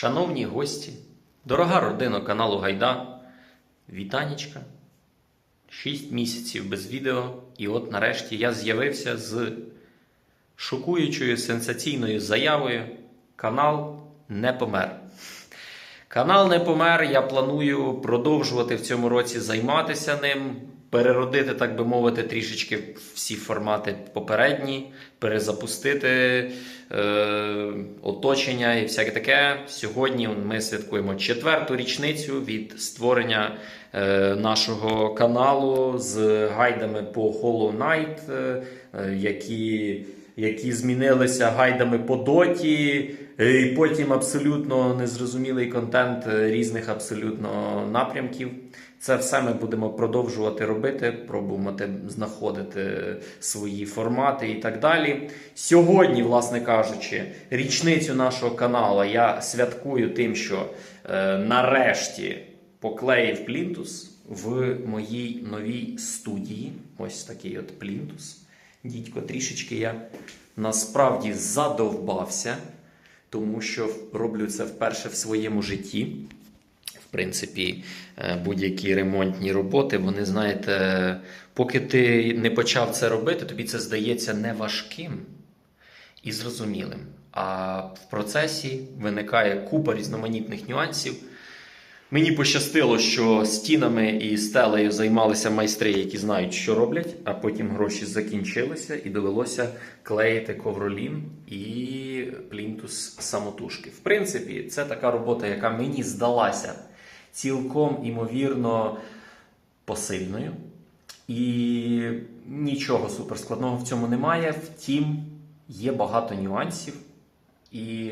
Шановні гості, дорога родина каналу Гайда, вітанічка. Шість місяців без відео, і от нарешті я з'явився з шокуючою сенсаційною заявою. Канал не помер. Канал не помер. Я планую продовжувати в цьому році займатися ним, переродити, так би мовити, трішечки всі формати попередні, перезапустити е, оточення і всяке таке. Сьогодні ми святкуємо четверту річницю від створення е, нашого каналу з гайдами по Hollow Knight, е, е, які які змінилися гайдами по доті, е, і потім абсолютно незрозумілий контент е, різних абсолютно напрямків. Це все ми будемо продовжувати робити, пробувати знаходити свої формати і так далі. Сьогодні, власне кажучи, річницю нашого каналу я святкую тим, що е, нарешті поклеїв плінтус в моїй новій студії. Ось такий от плінтус. Дідько, трішечки я насправді задовбався, тому що роблю це вперше в своєму житті. В принципі, е, будь-які ремонтні роботи, вони, знаєте, поки ти не почав це робити, тобі це здається неважким і зрозумілим. А в процесі виникає купа різноманітних нюансів. Мені пощастило, що стінами і стелею займалися майстри, які знають, що роблять, а потім гроші закінчилися і довелося клеїти ковролін і плінтус самотужки. В принципі, це така робота, яка мені здалася цілком імовірно посильною. І нічого суперскладного в цьому немає. Втім, є багато нюансів. І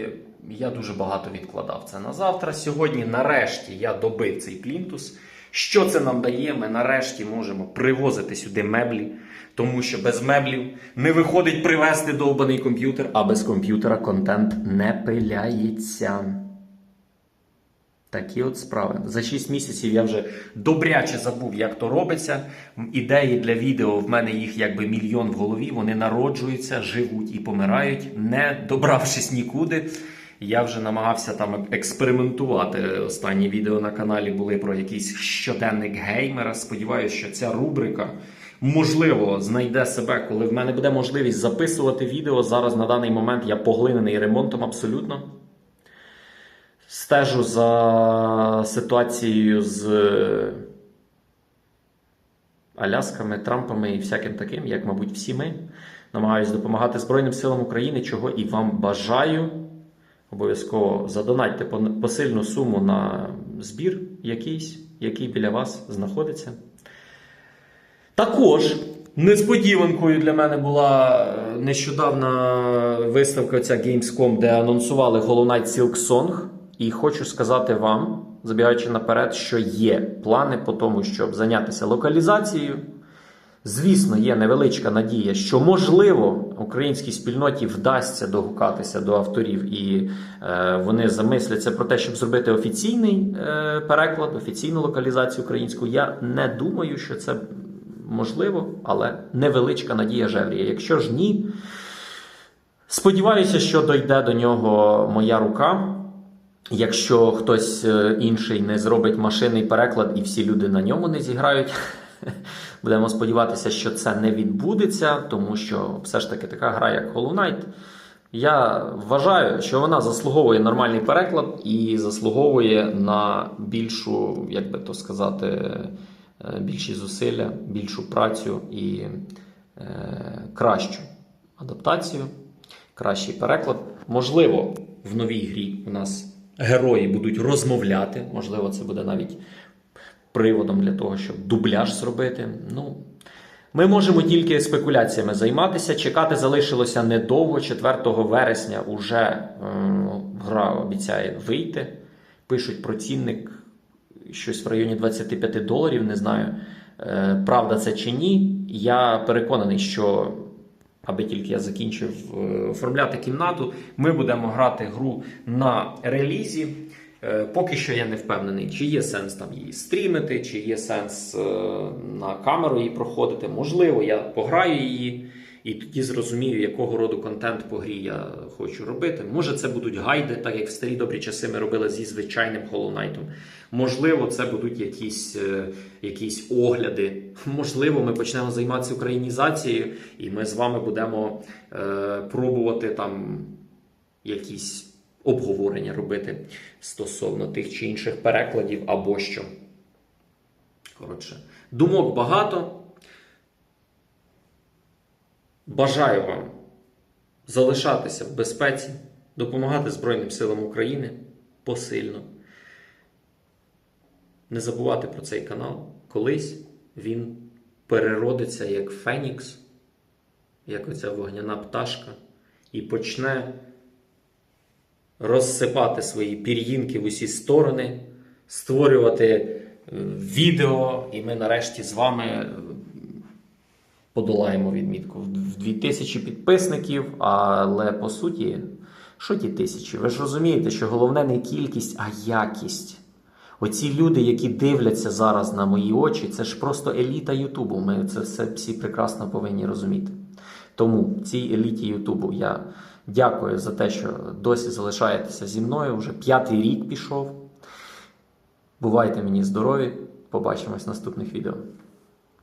я дуже багато відкладав це на завтра. Сьогодні, нарешті, я добив цей плінтус. Що це нам дає? Ми нарешті можемо привозити сюди меблі, тому що без меблів не виходить привезти довбаний комп'ютер, а без комп'ютера контент не пиляється. Такі от справи. За 6 місяців я вже добряче забув, як то робиться. Ідеї для відео в мене їх якби мільйон в голові. Вони народжуються, живуть і помирають, не добравшись нікуди. Я вже намагався там експериментувати. Останні відео на каналі були про якийсь щоденник геймера. Сподіваюся, що ця рубрика можливо знайде себе, коли в мене буде можливість записувати відео. Зараз на даний момент я поглинений ремонтом абсолютно. Стежу за ситуацією з Алясками, Трампами і всяким таким, як, мабуть, всі ми. Намагаюсь допомагати Збройним силам України, чого і вам бажаю. Обов'язково задонатьте посильну суму на збір якийсь, який біля вас знаходиться. Також несподіванкою для мене була е, нещодавна виставка ця Gamescom, де анонсували Hollow Knight Silk. І хочу сказати вам, забігаючи наперед, що є плани по тому, щоб зайнятися локалізацією. Звісно, є невеличка надія, що можливо українській спільноті вдасться догукатися до авторів, і е, вони замисляться про те, щоб зробити офіційний е, переклад, офіційну локалізацію українську. Я не думаю, що це можливо, але невеличка надія жевріє. Якщо ж ні, сподіваюся, що дойде до нього моя рука. Якщо хтось е, інший не зробить машинний переклад і всі люди на ньому не зіграють, будемо сподіватися, що це не відбудеться, тому що все ж таки така гра, як Hollow Knight, я вважаю, що вона заслуговує нормальний переклад і заслуговує на більшу, як би то сказати, е, більші зусилля, більшу працю і е, кращу адаптацію, кращий переклад. Можливо, в новій грі у нас герої будуть розмовляти. Можливо, це буде навіть приводом для того, щоб дубляж зробити. Ну, ми можемо тільки спекуляціями займатися. Чекати залишилося недовго. 4 вересня уже е, гра обіцяє вийти. Пишуть про цінник щось в районі 25 доларів. Не знаю, е, правда це чи ні. Я переконаний, що аби тільки я закінчив е, оформляти кімнату, ми будемо грати гру на релізі. Е, Поки що я не впевнений, чи є сенс там її стрімити, чи є сенс е, на камеру її проходити. Можливо, я пограю її І тоді зрозумію, якого роду контент по грі я хочу робити. Може, це будуть гайди, так як в старі добрі часи ми робили зі звичайним Hollow Knight. Можливо, це будуть якісь, е, якісь огляди. Можливо, ми почнемо займатися українізацією, і ми з вами будемо е, пробувати там якісь обговорення робити стосовно тих чи інших перекладів або що. Коротше, думок багато. Бажаю вам залишатися в безпеці, допомагати Збройним силам України посильно. Не забувати про цей канал. Колись він переродиться як Фенікс, як оця вогняна пташка, і почне розсипати свої пір'їнки в усі сторони, створювати е, відео, і ми нарешті з вами е, подолаємо відмітку в 2000 підписників, але по суті, що ті тисячі? Ви ж розумієте, що головне не кількість, а якість. Оці люди, які дивляться зараз на мої очі, це ж просто еліта Ютубу. Ми це все всі прекрасно повинні розуміти. Тому цій еліті Ютубу я дякую за те, що досі залишаєтеся зі мною. Вже п'ятий рік пішов. Бувайте мені здорові! Побачимось в наступних відео.